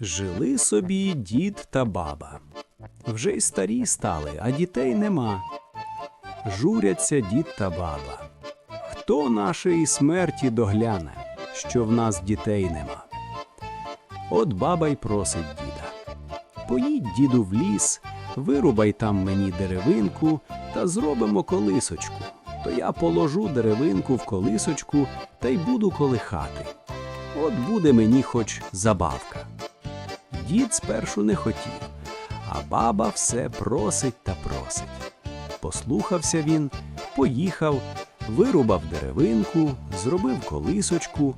Жили собі дід та баба. Вже й старі стали, а дітей нема. Журяться дід та баба. Хто нашої смерті догляне, що в нас дітей нема? От баба й просить діда. Поїдь, діду, в ліс, вирубай там мені деревинку та зробимо колисочку. То я положу деревинку в колисочку та й буду колихати. От буде мені хоч забавка. Дід спершу не хотів, а баба все просить та просить. Послухався він, поїхав, вирубав деревинку, зробив колисочку.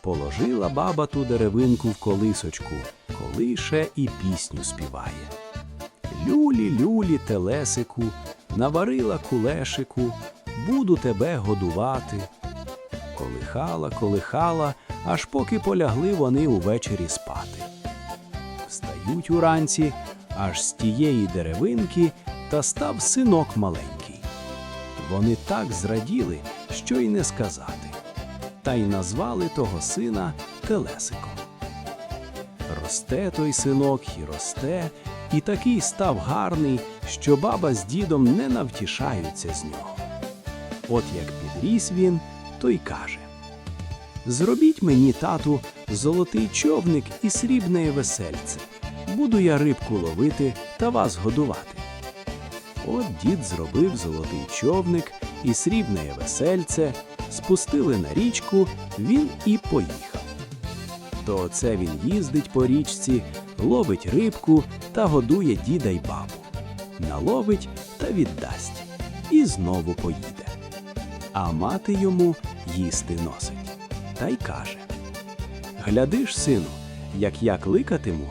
Положила баба ту деревинку в колисочку, колише і пісню співає. Люлі, люлі, телесику, наварила кулешику, буду тебе годувати. Колихала, колихала, аж поки полягли вони увечері спати. Встають уранці, аж з тієї деревинки та став синок маленький. Вони так зраділи, що й не сказати, та й назвали того сина Телесиком. Росте той синок і росте, і такий став гарний, що баба з дідом не навтішаються з нього. От як підріс він, то й каже: Зробіть мені, тату, золотий човник і срібне весельце. Буду я рибку ловити та вас годувати. От дід зробив золотий човник і срібне весельце, спустили на річку, він і поїхав. То оце він їздить по річці, ловить рибку та годує діда й бабу. Наловить та віддасть, і знову поїде. А мати йому їсти носить та й каже: Гляди ж, сину, як я кликатиму,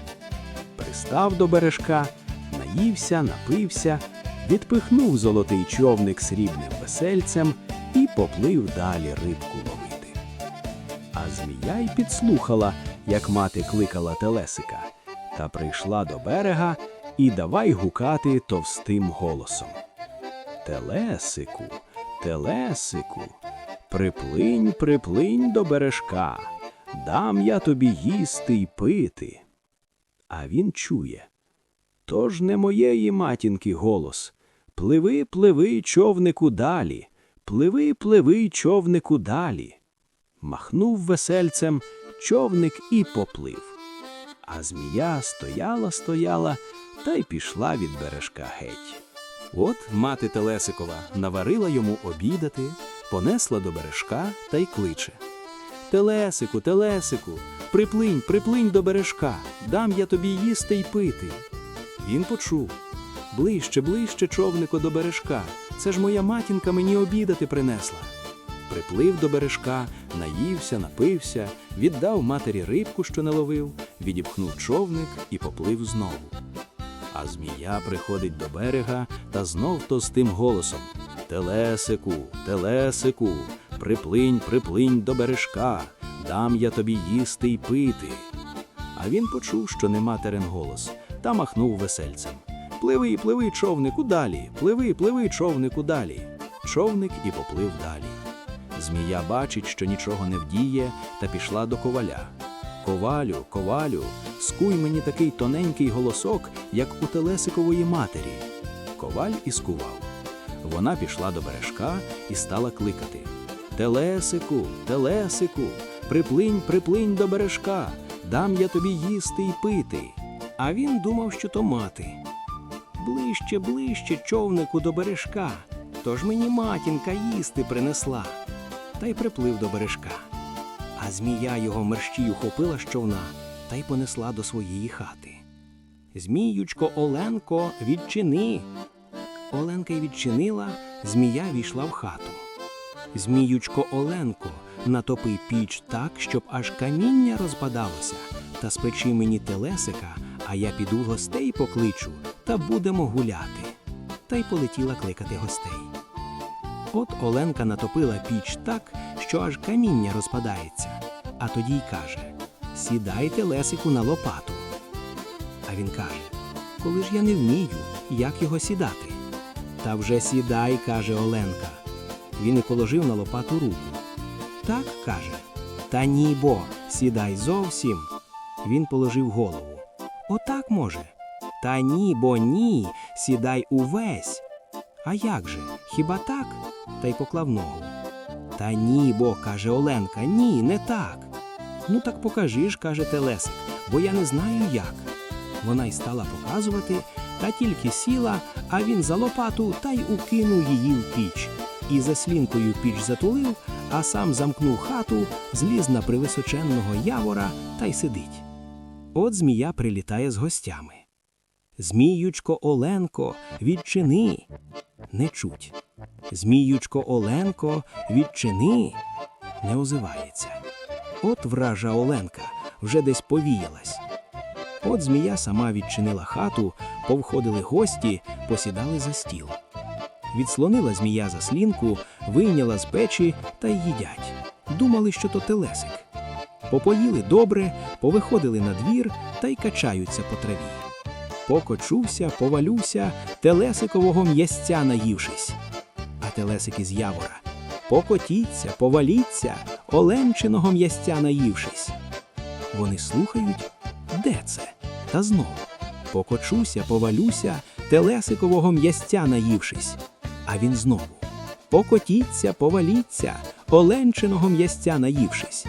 Пристав до бережка, наївся, напився, відпихнув золотий човник срібним весельцем і поплив далі рибку ловити. А змія й підслухала, як мати кликала Телесика, та прийшла до берега і давай гукати товстим голосом. Телесику, телесику, приплинь, приплинь до бережка, дам я тобі їсти й пити. А він чує. Тож не моєї матінки голос. Пливи, пливи, човнику далі, пливи, пливи, човнику далі. Махнув весельцем, човник і поплив. А змія стояла, стояла та й пішла від бережка геть. От мати Телесикова наварила йому обідати, понесла до бережка та й кличе. Телесику, Телесику, приплинь, приплинь до бережка, дам я тобі їсти й пити. Він почув. Ближче, ближче, човнико, до бережка. Це ж моя матінка мені обідати принесла. Приплив до бережка, наївся, напився, віддав матері рибку, що не ловив, відіпхнув човник і поплив знову. А змія приходить до берега та знов то з тим голосом Телесику, телесику, приплинь, приплинь до бережка, дам я тобі їсти й пити. А він почув, що не материн голос, та махнув весельцем. Пливи, пливи, човнику далі, пливи, пливи, човнику далі. Човник і поплив далі. Змія бачить, що нічого не вдіє, та пішла до коваля. Ковалю, ковалю, скуй мені такий тоненький голосок, як у Телесикової матері. Коваль і скував. Вона пішла до бережка і стала кликати. Телесику, телесику, приплинь, приплинь до бережка, дам я тобі їсти й пити. А він думав, що то мати. Ближче, ближче, човнику до бережка, тож мені матінка їсти принесла. Та й приплив до бережка. А змія його мерщій ухопила з човна та й понесла до своєї хати. Зміючко Оленко, відчини. Оленка й відчинила, змія війшла в хату. Зміючко Оленко, натопи піч так, щоб аж каміння розпадалося, та спечи мені телесика, а я піду гостей покличу та будемо гуляти. Та й полетіла кликати гостей. От Оленка натопила піч так, що аж каміння розпадається, а тоді й каже: Сідайте Лесику на лопату. А він каже: Коли ж я не вмію, як його сідати? Та вже сідай, каже Оленка. Він і положив на лопату руку. Так каже. Та ні, бо, сідай зовсім. Він положив голову. Отак може. Та ні, бо ні, сідай увесь. А як же? Хіба так? Та й поклав ногу. Та ні, бо, каже Оленка, ні, не так. Ну так покажи ж, каже Телесик, бо я не знаю як. Вона й стала показувати, та тільки сіла, а він за лопату та й укинув її в піч. І за слінкою піч затулив, а сам замкнув хату, зліз на привисоченного явора та й сидить. От змія прилітає з гостями. Зміючко Оленко, відчини. Не чуть. Зміючко Оленко, відчини. Не озивається. От вража Оленка вже десь повіялась. От змія сама відчинила хату, повходили гості, посідали за стіл. Відслонила змія заслінку, вийняла з печі та й їдять. Думали, що то телесик. Попоїли добре, повиходили на двір та й качаються по траві. Покочувся, повалюся, телесикового м'ясця наївшись. А телесик із явора. Покотіться, поваліться, оленчиного м'ясця наївшись. Вони слухають, де це? Та знову. Покочуся, повалюся, телесикового м'ясця наївшись. А він знову. Покотіться, поваліться, оленчиного м'ясця наївшись.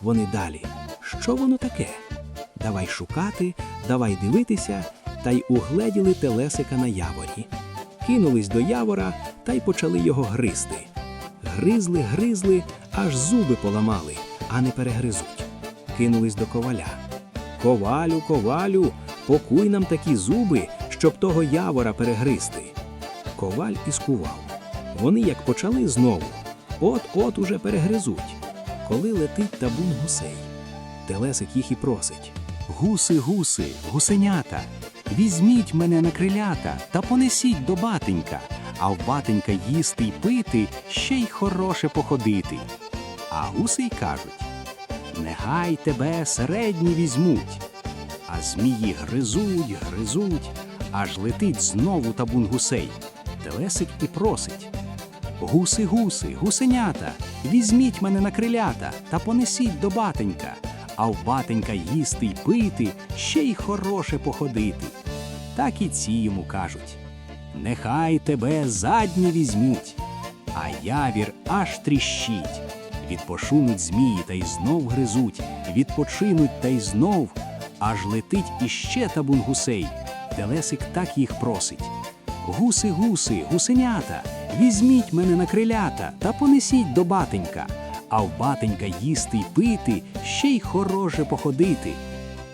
Вони далі. Що воно таке? Давай шукати, давай дивитися, та й угледіли телесика на яворі. Кинулись до явора та й почали його гризти. Гризли, гризли, аж зуби поламали, а не перегризуть. Кинулись до коваля. Ковалю, ковалю, покуй нам такі зуби, щоб того явора перегризти. Коваль і скував. Вони як почали знову, от-от уже перегризуть. Коли летить табун гусей. Телесик їх і просить. Гуси, гуси, гусенята, візьміть мене на крилята та понесіть до батенька, а в батенька їсти й пити, ще й хороше походити. А гуси й кажуть: Нехай тебе середні візьмуть. А змії гризуть, гризуть, аж летить знову табун гусей. Телесик і просить. Гуси, гуси, гусенята, візьміть мене на крилята та понесіть до батенька, а в батенька їсти й пити, ще й хороше походити. Так і ці йому кажуть: Нехай тебе заднє візьмуть, а явір аж тріщить. Відпошунуть змії та й знов гризуть, відпочинуть та й знов, аж летить іще табун гусей. Телесик так їх просить. Гуси, гуси, гусенята, візьміть мене на крилята та понесіть до батенька, а в батенька їсти й пити, ще й хороше походити.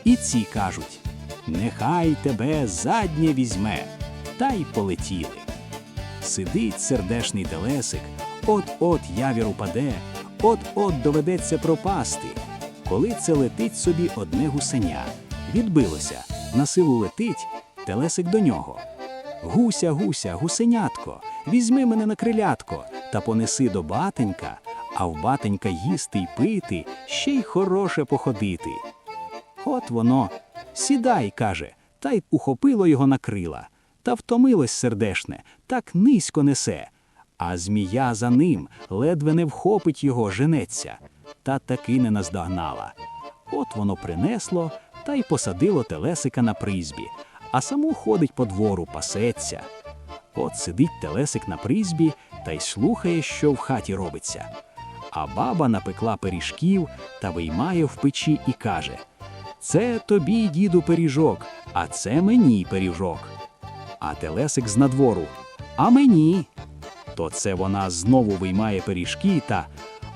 І ці кажуть: Нехай тебе заднє візьме, та й полетіли. Сидить сердешний телесик, от-от явір упаде, от-от доведеться пропасти. Коли це летить собі одне гусеня, відбилося, на силу летить, телесик до нього. Гуся, гуся, гусенятко, візьми мене на крилятко та понеси до батенька, а в батенька їсти й пити, ще й хороше походити. От воно, сідай, каже, та й ухопило його на крила, та втомилось сердешне, так низько несе. А змія за ним ледве не вхопить його, женеться, та таки не наздогнала. От воно принесло та й посадило телесика на призбі, а саму ходить по двору, пасеться. От сидить телесик на призбі та й слухає, що в хаті робиться. А баба напекла пиріжків та виймає в печі і каже: Це тобі, діду, пиріжок, а це мені пиріжок. А телесик з надвору. А мені. То це вона знову виймає пиріжки та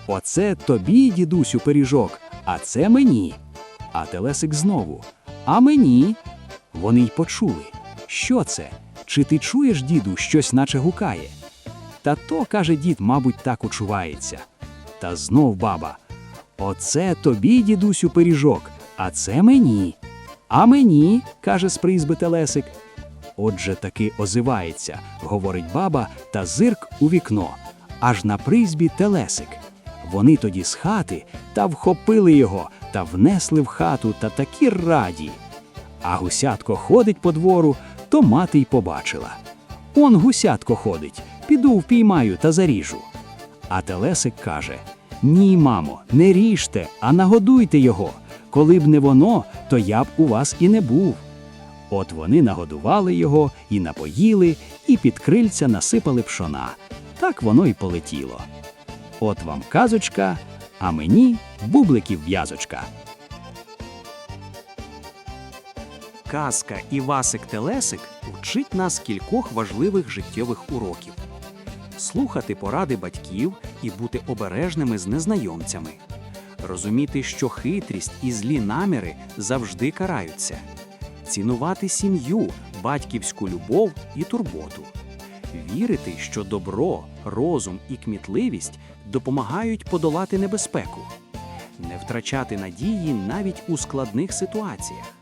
Оце тобі, дідусю, пиріжок, а це мені. А телесик знову. А мені. Вони й почули. Що це? Чи ти чуєш, діду, щось наче гукає? Та то, каже дід, мабуть, так учувається. Та знов баба. Оце тобі, дідусю, пиріжок, а це мені. А мені, каже з призьби Телесик. Отже, таки озивається, говорить баба та зирк у вікно, аж на призьбі Телесик. Вони тоді з хати та вхопили його та внесли в хату та такі раді. А гусятко ходить по двору, то мати й побачила. Он гусятко ходить, піду впіймаю та заріжу. А Телесик каже: Ні, мамо, не ріжте, а нагодуйте його. Коли б не воно, то я б у вас і не був. От вони нагодували його і напоїли, і під крильця насипали пшона. Так воно й полетіло. От вам казочка, а мені бубликів в'язочка. Казка Івасик Телесик вчить нас кількох важливих життєвих уроків: слухати поради батьків і бути обережними з незнайомцями, розуміти, що хитрість і злі наміри завжди караються, цінувати сім'ю, батьківську любов і турботу, вірити, що добро, розум і кмітливість допомагають подолати небезпеку, не втрачати надії навіть у складних ситуаціях.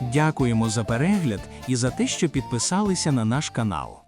Дякуємо за перегляд і за те, що підписалися на наш канал.